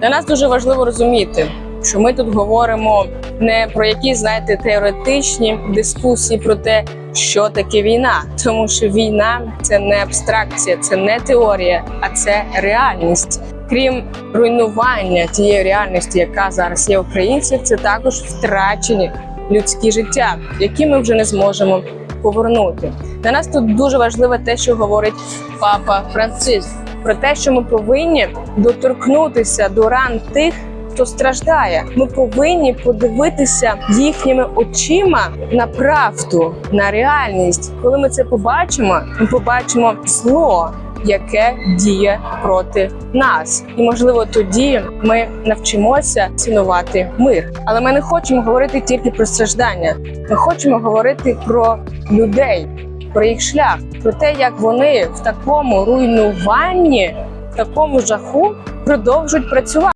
Для нас дуже важливо розуміти, що ми тут говоримо не про якісь, знаєте, теоретичні дискусії про те, що таке війна, тому що війна це не абстракція, це не теорія, а це реальність. Крім руйнування тієї реальності, яка зараз є українців, це також втрачені людські життя, які ми вже не зможемо повернути. Для нас тут дуже важливе те, що говорить папа Франциск, про те, що ми повинні доторкнутися до ран тих. Хто страждає, ми повинні подивитися їхніми очима на правду, на реальність. Коли ми це побачимо, ми побачимо зло, яке діє проти нас, і можливо тоді ми навчимося цінувати мир. Але ми не хочемо говорити тільки про страждання. Ми хочемо говорити про людей, про їх шлях, про те, як вони в такому руйнуванні, в такому жаху продовжують працювати.